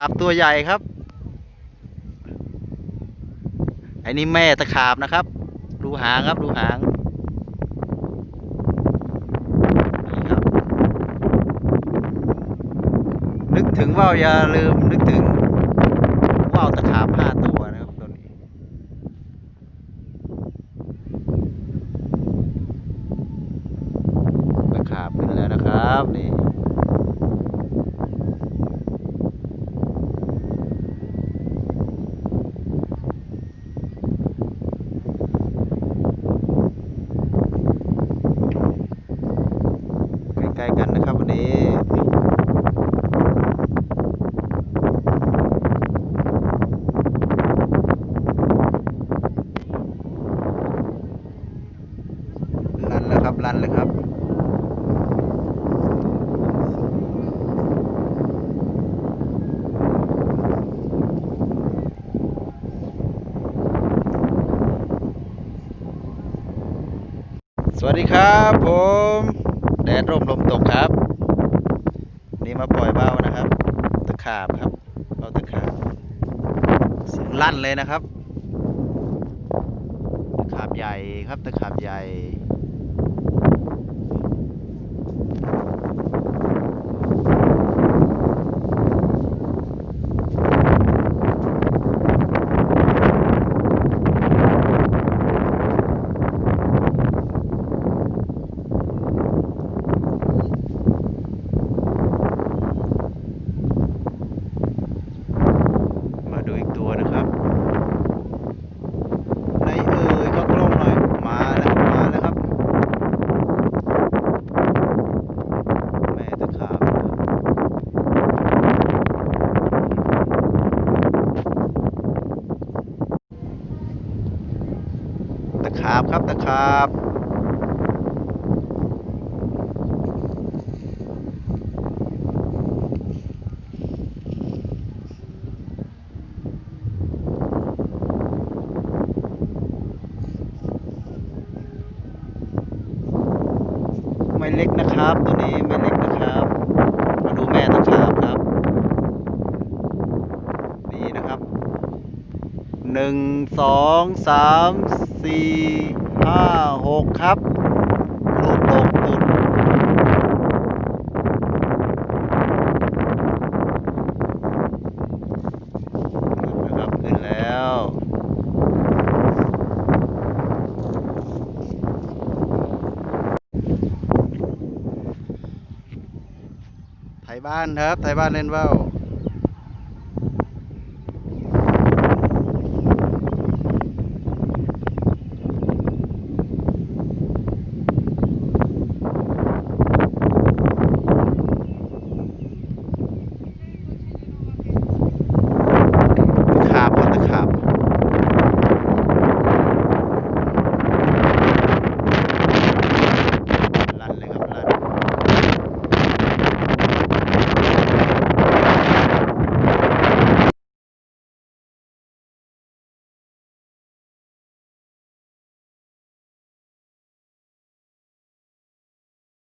ขาบตัวใหญ่ครับอ้นี่แม่ตะขาบนะครับ ดูหางครับดูหางนี่ครับ นึกถึงว่าอย่าลืมนึกถึงว่าวตะขาบห้าตัวนะครับตัวนี้ ตะขาบขึ้นแล้วนะครับนี่ ใกล้ๆกันนะครับวันนี้ ลันแล้วครับลันเลยครับ ส วัสดีครับผมแดดร่มลมตกครับ นี่มาปล่อยเบ้านะครับตะขาบครับเบ้าตะขาบเสียงลั่นเลยนะครับตะขาบใหญ่ครับตะขาบใหญ่ มาดูอีกตัวนะครับในเอ่ยก็กล้องหน่อย มาแล้วครับมาแล้วครับ แม่ตะขาบนะครับตะ ขาบครับตะขาบไม่เล็กนะครับ ตัวนี้ไม่เล็กนะครับ มาดูแม่ตะขาบครับนี่นะครับหนึ่งสองสาม สี่ห้าหกครับลูกตกตุดนะครับขึ้นแล้วไทยบ้านครับไทยบ้านเล่นว่าว